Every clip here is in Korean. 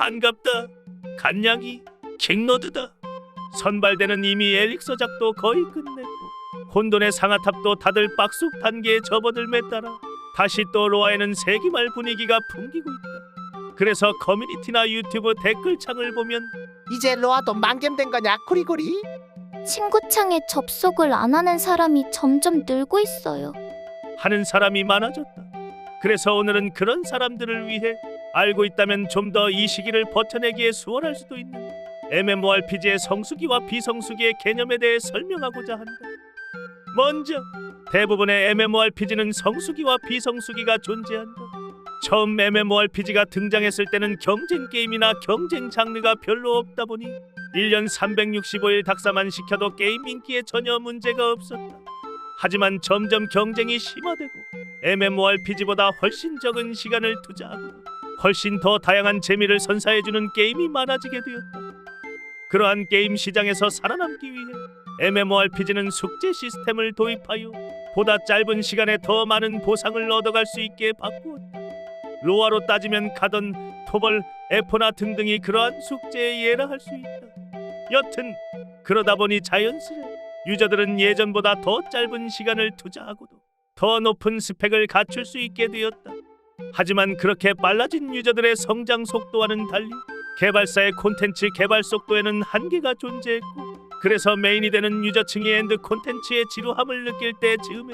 반갑다. 간냥이 킹로드다. 선발대는 이미 엘릭서 작도 거의 끝냈고 혼돈의 상아탑도 다들 빡쑥 단계에 접어들매 따라 다시 또 로아에는 세기말 분위기가 풍기고 있다. 그래서 커뮤니티나 유튜브 댓글창을 보면 이제 로아도 만겜된 거냐 구리구리? 친구창에 접속을 안 하는 사람이 점점 늘고 있어요. 하는 사람이 많아졌다. 그래서 오늘은 그런 사람들을 위해 알고 있다면 좀 더 이 시기를 버텨내기에 수월할 수도 있는 MMORPG의 성수기와 비성수기의 개념에 대해 설명하고자 한다. 먼저 대부분의 MMORPG는 성수기와 비성수기가 존재한다. 처음 MMORPG가 등장했을 때는 경쟁 게임이나 경쟁 장르가 별로 없다 보니 1년 365일 닥사만 시켜도 게임 인기에 전혀 문제가 없었다. 하지만 점점 경쟁이 심화되고 MMORPG보다 훨씬 적은 시간을 투자하고 훨씬 더 다양한 재미를 선사해주는 게임이 많아지게 되었다. 그러한 게임 시장에서 살아남기 위해 MMORPG는 숙제 시스템을 도입하여 보다 짧은 시간에 더 많은 보상을 얻어갈 수 있게 바꾸었다. 로아로 따지면 가던 토벌, 에포나 등등이 그러한 숙제의 예라 할 수 있다. 여튼 그러다 보니 자연스레 유저들은 예전보다 더 짧은 시간을 투자하고도 더 높은 스펙을 갖출 수 있게 되었다. 하지만 그렇게 빨라진 유저들의 성장 속도와는 달리 개발사의 콘텐츠 개발 속도에는 한계가 존재했고 그래서 메인이 되는 유저층이 엔드 콘텐츠의 지루함을 느낄 때 즈음에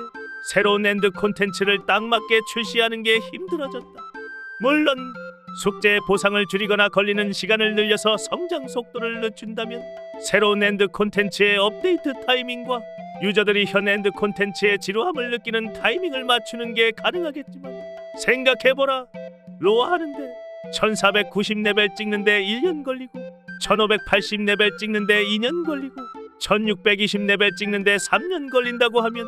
새로운 엔드 콘텐츠를 딱 맞게 출시하는 게 힘들어졌다. 물론 숙제의 보상을 줄이거나 걸리는 시간을 늘려서 성장 속도를 늦춘다면 새로운 엔드 콘텐츠의 업데이트 타이밍과 유저들이 현 엔드 콘텐츠의 지루함을 느끼는 타이밍을 맞추는 게 가능하겠지만 생각해보라 로아 하는데 1490레벨 찍는데 1년 걸리고 1580레벨 찍는데 2년 걸리고 1620레벨 찍는데 3년 걸린다고 하면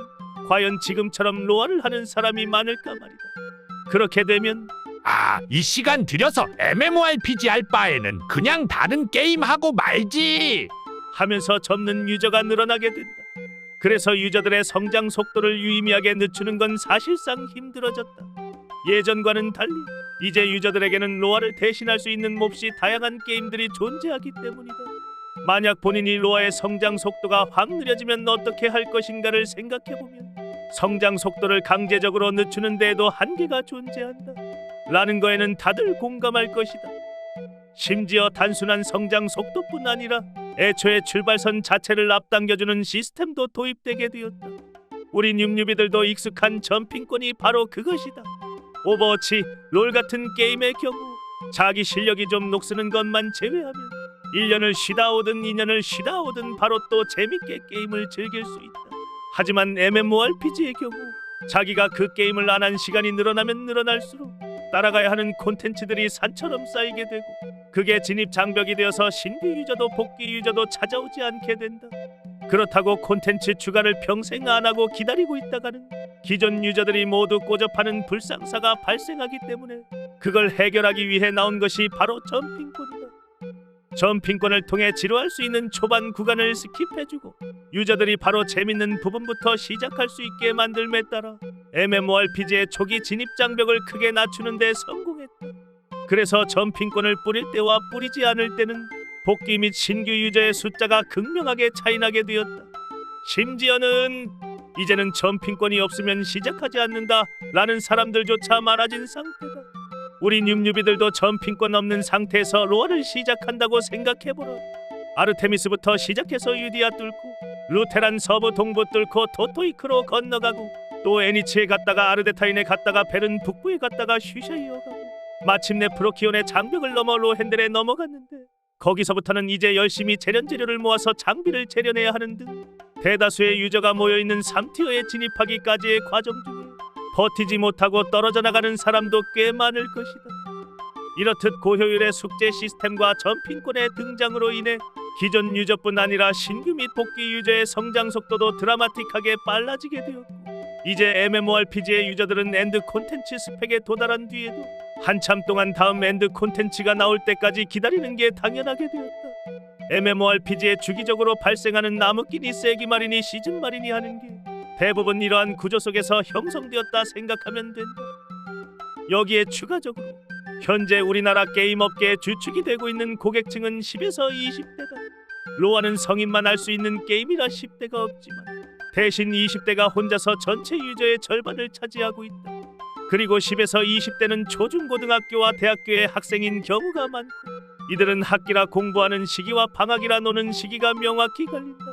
과연 지금처럼 로아를 하는 사람이 많을까 말이다 그렇게 되면 아, 이 시간 들여서 MMORPG 할 바에는 그냥 다른 게임 하고 말지. 하면서 접는 유저가 늘어나게 된다. 그래서 유저들의 성장 속도를 유의미하게 늦추는 건 사실상 힘들어졌다. 예전과는 달리 이제 유저들에게는 로아를 대신할 수 있는 몹시 다양한 게임들이 존재하기 때문이다. 만약 본인이 로아의 성장 속도가 확 느려지면 어떻게 할 것인가를 생각해보면 성장 속도를 강제적으로 늦추는 데에도 한계가 존재한다. 라는 거에는 다들 공감할 것이다. 심지어 단순한 성장 속도뿐 아니라 애초에 출발선 자체를 앞당겨주는 시스템도 도입되게 되었다. 우리 뉴뉴비들도 익숙한 점핑권이 바로 그것이다. 오버워치, 롤 같은 게임의 경우 자기 실력이 좀 녹쓰는 것만 제외하면 1년을 쉬다 오든 2년을 쉬다 오든 바로 또 재밌게 게임을 즐길 수 있다. 하지만 MMORPG의 경우 자기가 그 게임을 안 한 시간이 늘어나면 늘어날수록 따라가야 하는 콘텐츠들이 산처럼 쌓이게 되고 그게 진입 장벽이 되어서 신규 유저도 복귀 유저도 찾아오지 않게 된다. 그렇다고 콘텐츠 추가를 평생 안 하고 기다리고 있다가는 기존 유저들이 모두 꼬접하는 불상사가 발생하기 때문에 그걸 해결하기 위해 나온 것이 바로 점핑권이다. 점핑권을 통해 지루할 수 있는 초반 구간을 스킵해주고 유저들이 바로 재밌는 부분부터 시작할 수 있게 만들매 따라 MMORPG의 초기 진입 장벽을 크게 낮추는 데 성공했다. 그래서 점핑권을 뿌릴 때와 뿌리지 않을 때는 복귀 및 신규 유저의 숫자가 극명하게 차이나게 되었다. 심지어는 이제는 점핑권이 없으면 시작하지 않는다 라는 사람들조차 많아진 상태다. 우리 뉴뉴비들도 점핑권 없는 상태에서 로아를 시작한다고 생각해보라. 아르테미스부터 시작해서 유디아 뚫고 루테란 서부 동부 뚫고 토토이크로 건너가고 또 애니치에 갔다가 아르데타인에 갔다가 베른 북부에 갔다가 슈샤 이어가고 마침내 프로키온의 장벽을 넘어 로헨델에 넘어갔는데 거기서부터는 이제 열심히 재련 재료를 모아서 장비를 재련해야 하는 등 대다수의 유저가 모여있는 3티어에 진입하기까지의 과정 중에 버티지 못하고 떨어져 나가는 사람도 꽤 많을 것이다. 이렇듯 고효율의 숙제 시스템과 점핑권의 등장으로 인해 기존 유저뿐 아니라 신규 및 복귀 유저의 성장 속도도 드라마틱하게 빨라지게 되었고 이제 MMORPG의 유저들은 엔드 콘텐츠 스펙에 도달한 뒤에도 한참 동안 다음 엔드 콘텐츠가 나올 때까지 기다리는 게 당연하게 되었다. MMORPG에 주기적으로 발생하는 나무끼니 세기 말이니 시즌 말이니 하는 게 대부분 이러한 구조 속에서 형성되었다 생각하면 된다. 여기에 추가적으로 현재 우리나라 게임 업계의 주축이 되고 있는 고객층은 10에서 20대다. 로아는 성인만 할 수 있는 게임이라 10대가 없지만 대신 20대가 혼자서 전체 유저의 절반을 차지하고 있다. 그리고 10에서 20대는 초중고등학교와 대학교의 학생인 경우가 많고 이들은 학기라 공부하는 시기와 방학이라 노는 시기가 명확히 갈린다.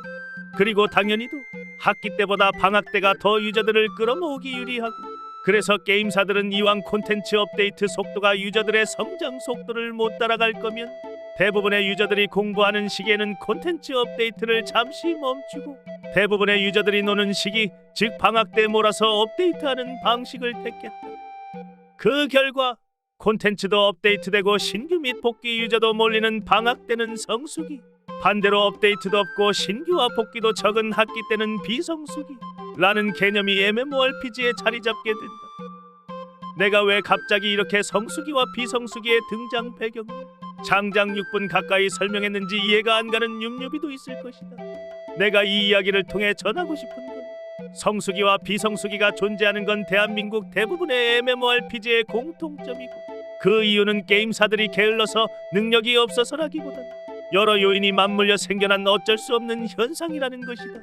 그리고 당연히도 학기 때보다 방학 때가 더 유저들을 끌어모으기 유리하고 그래서 게임사들은 이왕 콘텐츠 업데이트 속도가 유저들의 성장 속도를 못 따라갈 거면 대부분의 유저들이 공부하는 시기에는 콘텐츠 업데이트를 잠시 멈추고 대부분의 유저들이 노는 시기 즉 방학 때 몰아서 업데이트하는 방식을 택했다. 그 결과 콘텐츠도 업데이트되고 신규 및 복귀 유저도 몰리는 방학 때는 성수기 반대로 업데이트도 없고 신규와 복귀도 적은 학기 때는 비성수기 라는 개념이 MMORPG에 자리 잡게 된다. 내가 왜 갑자기 이렇게 성수기와 비성수기의 등장 배경을 장장 6분 가까이 설명했는지 이해가 안 가는 윰윰이도 있을 것이다. 내가 이 이야기를 통해 전하고 싶은 건 성수기와 비성수기가 존재하는 건 대한민국 대부분의 MMORPG의 공통점이고 그 이유는 게임사들이 게을러서 능력이 없어서라기보다 여러 요인이 맞물려 생겨난 어쩔 수 없는 현상이라는 것이다.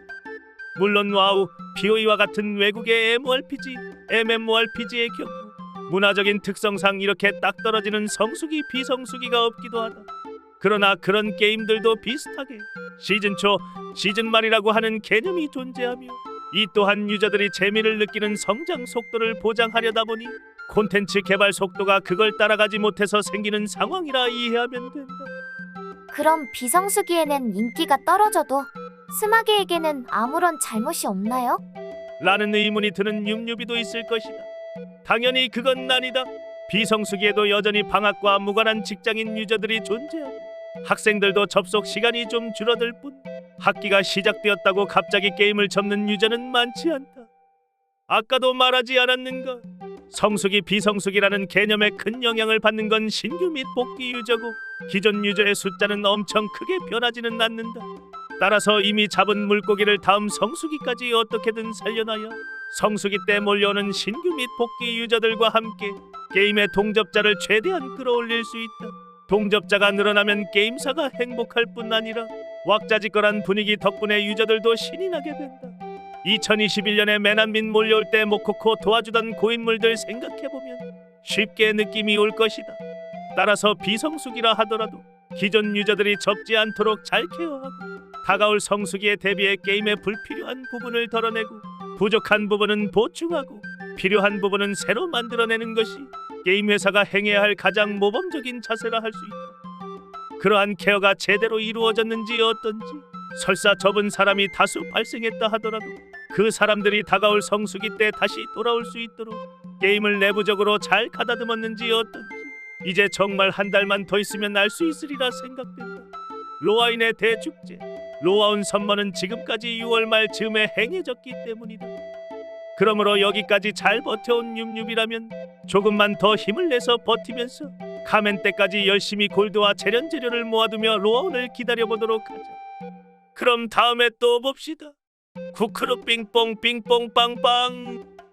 물론 와우, POE와 같은 외국의 MMORPG, MMORPG의 경우 문화적인 특성상 이렇게 딱 떨어지는 성수기 비성수기가 없기도 하다. 그러나 그런 게임들도 비슷하게 시즌 초, 시즌 말이라고 하는 개념이 존재하며 이 또한 유저들이 재미를 느끼는 성장 속도를 보장하려다 보니 콘텐츠 개발 속도가 그걸 따라가지 못해서 생기는 상황이라 이해하면 된다. 그럼 비성수기에는 인기가 떨어져도 스마게에게는 아무런 잘못이 없나요? 라는 의문이 드는 윰윰이도 있을 것이다. 당연히 그건 아니다. 비성수기에도 여전히 방학과 무관한 직장인 유저들이 존재하고 학생들도 접속 시간이 좀 줄어들 뿐 학기가 시작되었다고 갑자기 게임을 접는 유저는 많지 않다. 아까도 말하지 않았는가? 성수기 비성수기라는 개념에 큰 영향을 받는 건 신규 및 복귀 유저고 기존 유저의 숫자는 엄청 크게 변하지는 않는다. 따라서 이미 잡은 물고기를 다음 성수기까지 어떻게든 살려놔야 성수기 때 몰려오는 신규 및 복귀 유저들과 함께 게임의 동접자를 최대한 끌어올릴 수 있다. 동접자가 늘어나면 게임사가 행복할 뿐 아니라 왁자지껄한 분위기 덕분에 유저들도 신이 나게 된다. 2021년에 매난민 몰려올 때 모코코 도와주던 고인물들 생각해보면 쉽게 느낌이 올 것이다. 따라서 비성수기라 하더라도 기존 유저들이 접지 않도록 잘 케어하고 다가올 성수기에 대비해 게임의 불필요한 부분을 덜어내고 부족한 부분은 보충하고 필요한 부분은 새로 만들어내는 것이 게임 회사가 행해야 할 가장 모범적인 자세라 할 수 있다. 그러한 케어가 제대로 이루어졌는지 어떤지 설사 접은 사람이 다수 발생했다 하더라도 그 사람들이 다가올 성수기 때 다시 돌아올 수 있도록 게임을 내부적으로 잘 가다듬었는지 어떤지 이제 정말 한 달만 더 있으면 알 수 있으리라 생각된다. 로아인의 대축제 로아운 선머는 지금까지 6월 말 즈음에 행해졌기 때문이다. 그러므로 여기까지 잘 버텨온 윰윰이라면 조금만 더 힘을 내서 버티면서 카멘 때까지 열심히 골드와 재련 재료를 모아두며 로아운을 기다려보도록 하자. 그럼 다음에 또 봅시다. 쿠크루 빙뽕 빙뽕 빵빵